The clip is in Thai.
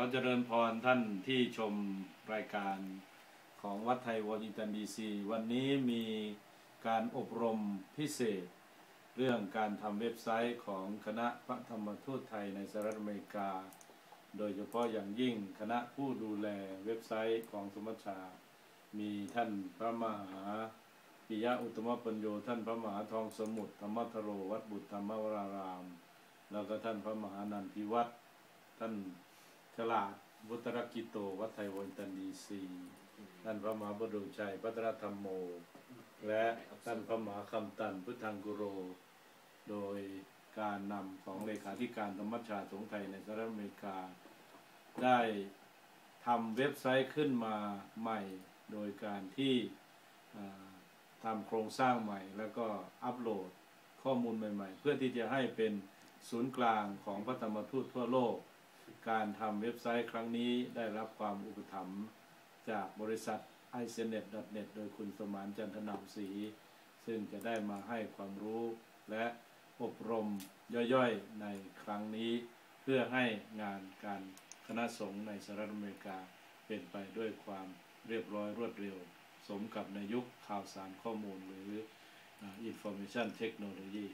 อเจริญพรท่านที่ชมรายการของวัดไทยวอชิงตันดีซีวันนี้มีการอบรมพิเศษ เรื่องการทำเว็บไซต์ของคณะพระธรรมทูตไทยในสหรัฐอเมริกา โดยเฉพาะอย่างยิ่งคณะผู้ดูแลเว็บไซต์ของสมชา มีท่านพระมหาปิยะอุตมปัญโยท่านพระมหาทองสมุทรธรรมทโรวัดบุตรธรรมวราราม แล้วก็ท่านพระมหานันทิวัฒน์ท่าน ฉลาดวุตรกิโต วัดไทยวอนตันดีซีท่านพระมหาบดุชัยพัทรธรรมโม และท่านพระมหาคำตันพุทธังกุโร โดยการนำของเลขาธิการธรรมชาติสงฆ์ไทยในสหรัฐอเมริกา ได้ทำเว็บไซต์ขึ้นมาใหม่ โดยการที่ทำโครงสร้างใหม่ แล้วก็อัปโหลดข้อมูลใหม่ ๆ เพื่อที่จะให้เป็นศูนย์กลางของพระธรรมทูตทั่วโลก การทำเว็บไซต์ครั้งนี้ได้รับความอุปถัมภ์จากบริษัท i c n e t n e t โดยคุณสมานจันทนำศรีซึ่งจะได้มาให้ความรู้และอบรมย่อยๆในครั้งนี้ เพื่อให้งานการคณะสงฆ์ในสหรัฐอเมริกาเป็นไปด้วยความเรียบร้อยรวดเร็ว สมกับในยุคข่าวสารข้อมูลหรืออ่า information technology